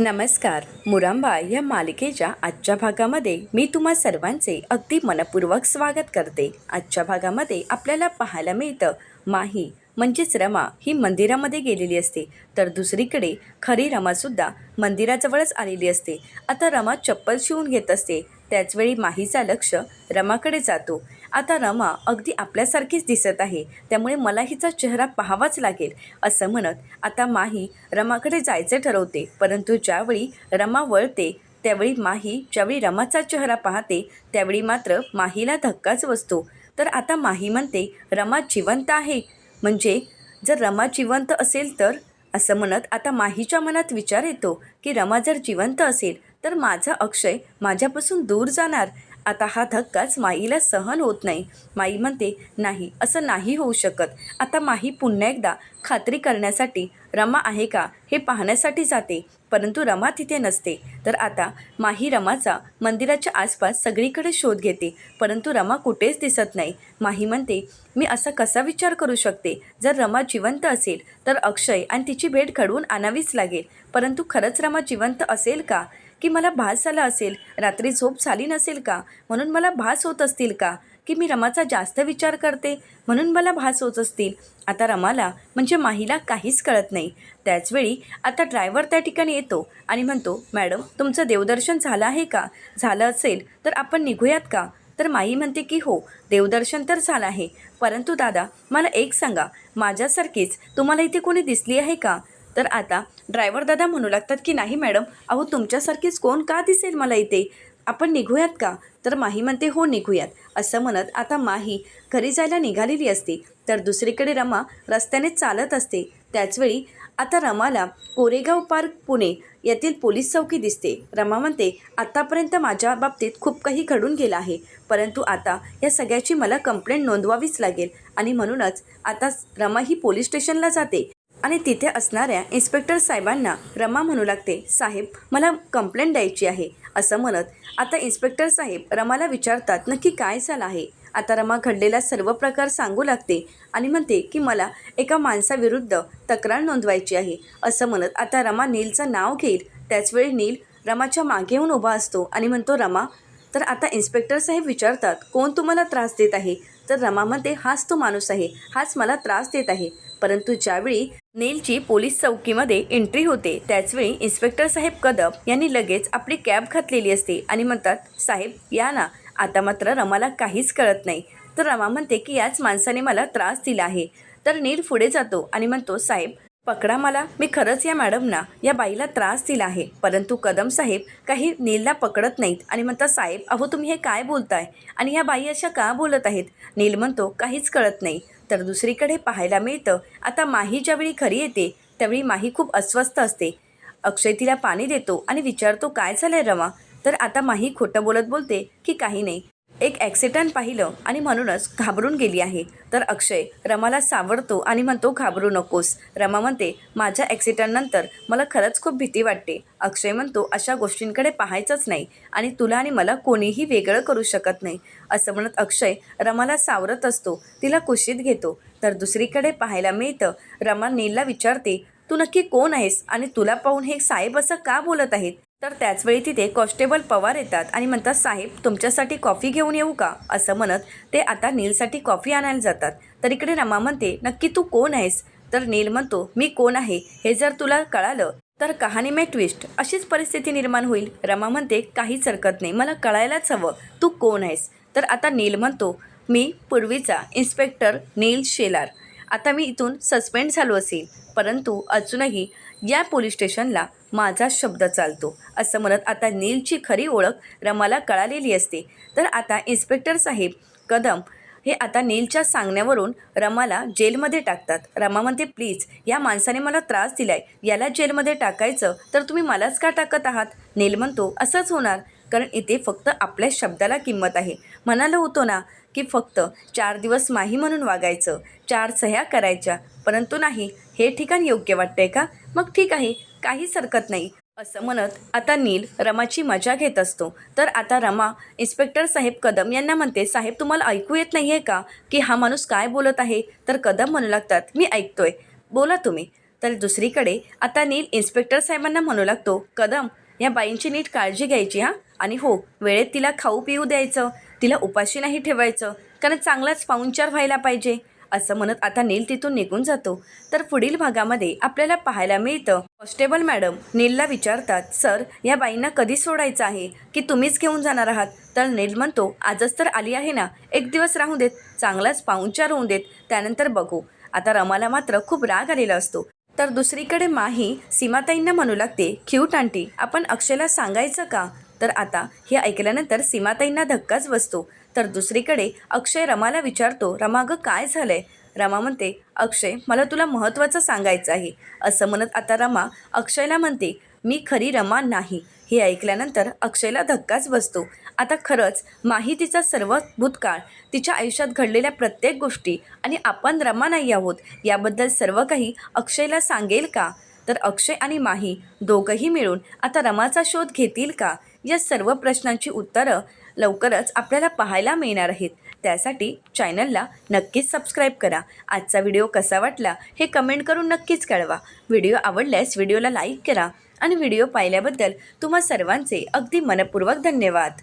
नमस्कार मुरांबा या मालिकेच्या आजच्या भागामध्ये मी तुम्हा सर्वांचे अगदी मनपूर्वक स्वागत करते. आजच्या भागामध्ये आपल्याला पाहायला मिळतं माही म्हणजेच रमा ही मंदिरामध्ये गेलेली असते. तर दुसरीकडे खरी रमासुद्धा मंदिराजवळच आलेली असते. आता रमा चप्पल शिवून घेत असते. त्याचवेळी माहीचा लक्ष रमाकडे जातो. आता रमा अगदी आपल्यासारखीच दिसत आहे. त्यामुळे मला हिचा चेहरा पाहावाच लागेल असं म्हणत आता माही रमाकडे जायचे ठरवते. परंतु ज्यावेळी रमा वळते त्यावेळी माही ज्यावेळी रमाचा चेहरा पाहते त्यावेळी मात्र माहीला धक्काच बसतो. तर आता माही म्हणते रमा जिवंत आहे. म्हणजे जर रमा जिवंत असेल तर? असं म्हणत आता माहीच्या मनात विचार येतो की रमा जर जिवंत असेल तर माझा अक्षय माझ्यापासून दूर जाणार. आता हा धक्काच माईला सहन होत नाही. माई म्हणते नाही असं नाही होऊ शकत. आता माही पुन्हा एकदा खात्री करण्यासाठी रमा आहे का हे पाहण्यासाठी जाते. परंतु रमा तिथे नसते. तर आता माही रमाचा मंदिराच्या आसपास सगळीकडे शोध घेते. परंतु रमा कुठेच दिसत नाही. माही म्हणते मी असा कसा विचार करू शकते? जर रमा जिवंत असेल तर अक्षय आणि तिची भेट घडवून आणावीच लागेल. परंतु खरंच रमा जिवंत असेल का? की मला भास झाला असेल रात्री झोप झाली नसेल का? म्हणून मला भास होत असतील का? की मी रमाचा जास्त विचार करते? म्हणून मला भास होत असतील. आता रमाला म्हणजे माहीला काहीच कळत नाही. त्याचवेळी आता ड्रायव्हर त्या ठिकाणी येतो आणि म्हणतो मॅडम तुमचं देवदर्शन झालं आहे का? झालं असेल तर आपण निघूयात का? तर माई म्हणते की हो देवदर्शन तर झालं आहे. परंतु दादा मला एक सांगा. माझ्यासारखीच तुम्हाला इथे कोणी दिसली आहे का? तर आता ड्रायव्हर दादा म्हणू लागतात की नाही मॅडम अहो तुमच्यासारखीच कोण का दिसेल मला इथे? आपण निघूयात का? तर माही म्हणते हो निघूयात. असं म्हणत आता माही घरी जायला निघालेली असते. तर दुसरीकडे रमा रस्त्याने चालत असते. त्याचवेळी आता रमाला कोरेगाव पार्क पुणे येथील पोलीस चौकी दिसते. रमा म्हणते आत्तापर्यंत माझ्या बाबतीत खूप काही घडून गेलं आहे. परंतु आता या सगळ्याची मला कंप्लेंट नोंदवावीच लागेल. आणि म्हणूनच आता रमा ही पोलीस स्टेशनला जाते. आणि तिथे असणाऱ्या इन्स्पेक्टर साहेबांना रमा म्हणू लागते साहेब मला कंप्लेंट द्यायची आहे. असं म्हणत आता इन्स्पेक्टर साहेब रमाला विचारतात नक्की काय झालं आहे? आता रमा घडलेला सर्व प्रकार सांगू लागते आणि म्हणते की मला एका माणसाविरुद्ध तक्रार नोंदवायची आहे. असं म्हणत आता रमा नीलचं नाव घेईल. त्याचवेळी नील रमाच्या मागे येऊन उभा असतो आणि म्हणतो रमा तर आता इन्स्पेक्टर साहेब विचारतात कोण तुम्हाला त्रास देत आहे? तर रमामध्ये हाच तो माणूस आहे हाच मला त्रास देत आहे. परंतु ज्यावेळी नीलची पोलीस चौकीमध्ये एंट्री होते. त्याचवेळी इन्स्पेक्टर साहेब कदम यांनी लगेच आपली कॅब घातलेली असते आणि म्हणतात साहेब या ना. आता मात्र रमाला काहीच कळत नाही. तर रमा म्हणते की याच माणसाने मला त्रास दिला आहे. तर नील पुढे जातो आणि म्हणतो साहेब पकडा मला. मी खरंच या मॅडमना या बाईला त्रास दिला आहे. परंतु कदम साहेब काही नीलला पकडत नाहीत आणि म्हणतात साहेब अहो तुम्ही हे काय बोलताय? आणि या बाई अशा का बोलत आहेत? नील म्हणतो काहीच कळत नाही. तर दुसरीकडे पाहायला मिळतं. आता माही ज्यावेळी घरी येते त्यावेळी माही खूप अस्वस्थ असते. अक्षय तिला पाणी देतो आणि विचारतो काय झालंय रमा? तर आता माही खोटं बोलत बोलते की काही नाही. एक ॲक्सिडंट पाहिलं आणि म्हणूनच घाबरून गेली आहे. तर अक्षय रमाला सावरतो आणि म्हणतो घाबरू नकोस. रमा म्हणते माझ्या ॲक्सिडंटनंतर मला खरंच खूप भीती वाटते. अक्षय म्हणतो अशा गोष्टींकडे पाहायचंच नाही आणि तुला आणि मला कोणीही वेगळं करू शकत नाही. असं म्हणत अक्षय रमाला सावरत असतो तिला कुशीत घेतो. तर दुसरीकडे पाहायला मिळतं रमा नीलला विचारते तू नक्की कोण आहेस आणि तुला पाहून हे साहेब असं का बोलत आहेत? तर त्याचवेळी तिथे कॉन्स्टेबल पवार येतात आणि म्हणतात साहेब तुमच्यासाठी कॉफी घेऊन येऊ का? असं म्हणत ते आता नीलसाठी कॉफी आणायला जातात. तर इकडे रमा म्हणते नक्की तू कोण आहेस? तर नील म्हणतो मी कोण आहे? हे जर तुला कळालं तर कहाणी मे ट्विस्ट. अशीच परिस्थिती निर्माण होईल. रमा म्हणते काहीच हरकत नाही. मला कळायलाच हवं. तू कोण आहेस? तर आता नील म्हणतो मी पूर्वीचा इन्स्पेक्टर नील शेलार. आता मी इथून सस्पेंड झालो असेल. परंतु अजूनही या पोलीस स्टेशनला माझा शब्द चालतो असं म्हणत आता नीलची खरी ओळख रमाला कळालेली असते. तर आता इन्स्पेक्टर साहेब कदम हे आता नीलच्या सांगण्यावरून रमाला जेलमध्ये टाकतात. रमा म्हणते प्लीज या माणसाने मला त्रास दिलाय. याला जेलमध्ये टाकायचं तर तुम्ही मलाच का टाकत आहात? नील म्हणतो असंच होणार. कारण इथे फक्त आपल्या शब्दाला किंमत आहे. म्हणालं होतो ना की फक्त चार दिवस माही म्हणून वागायचं. चार सह्या करायच्या. परंतु नाही हे ठिकाण योग्य वाटतंय का? मग ठीक आहे. काहीच हरकत नाही. असं म्हणत आता नील रमाची मजा घेत असतो. तर आता रमा इन्स्पेक्टर साहेब कदम यांना म्हणते साहेब तुम्हाला ऐकू येत नाही आहे का की हा माणूस काय बोलत आहे? तर कदम म्हणू लागतात मी ऐकतोय. बोला तुम्ही. तर दुसरीकडे आता नील इन्स्पेक्टर साहेबांना म्हणू लागतो कदम या बाईंची नीट काळजी घ्यायची हां? आणि हो वेळेत तिला खाऊ पिऊ द्यायचं तिला उपाशी नाही ठेवायचं कारण चांगलाच पाहुणचार व्हायला पाहिजे. असं म्हणत आता नील तिथून निघून जातो. तर पुढील भागामध्ये आपल्याला पाहायला मिळतं. कॉन्स्टेबल मॅडम नीलला विचारतात सर या बाईंना कधी सोडायचं आहे? की तुम्हीच घेऊन जाणार आहात? तर नील म्हणतो आजच तर आली आहे ना एक दिवस राहू देत चांगलाच पाहुणचार होऊन देत त्यानंतर बघू. आता रमाला मात्र खूप राग आलेला असतो. तर दुसरीकडे माही सीमाताईंना म्हणू लागते क्यूट आंटी आपण अक्षयला सांगायचं का? तर आता हे ऐकल्यानंतर सीमाताईंना धक्काच बसतो. तर दुसरीकडे अक्षय रमाला विचारतो रमा गं काय झालंय? रमा म्हणते अक्षय मला तुला महत्त्वाचं सांगायचं आहे. असं म्हणत आता रमा अक्षयला म्हणते मी खरी रमा नाही. हे ऐकल्यानंतर अक्षयला धक्काच बसतो. आता खरंच माहितीचा सर्व भूतकाळ. तिच्या आयुष्यात घडलेल्या प्रत्येक गोष्टी आणि आपण रमा नाही आहोत याबद्दल सर्व काही अक्षयला सांगेल का? तर अक्षय आणि माही दोघंही मिळून आता रमाचा शोध घेतील का? या सर्व प्रश्नांची उत्तरं लवकरच आपल्याला पाहायला मिळणार आहेत. त्यासाठी चॅनलला नक्कीच सबस्क्राईब करा. आजचा व्हिडिओ कसा वाटला हे कमेंट करून नक्कीच कळवा. व्हिडिओ आवडल्यास व्हिडिओला लाईक करा आणि व्हिडिओ पाहिल्याबद्दल तुम्हा सर्वांचे अगदी मनपूर्वक धन्यवाद.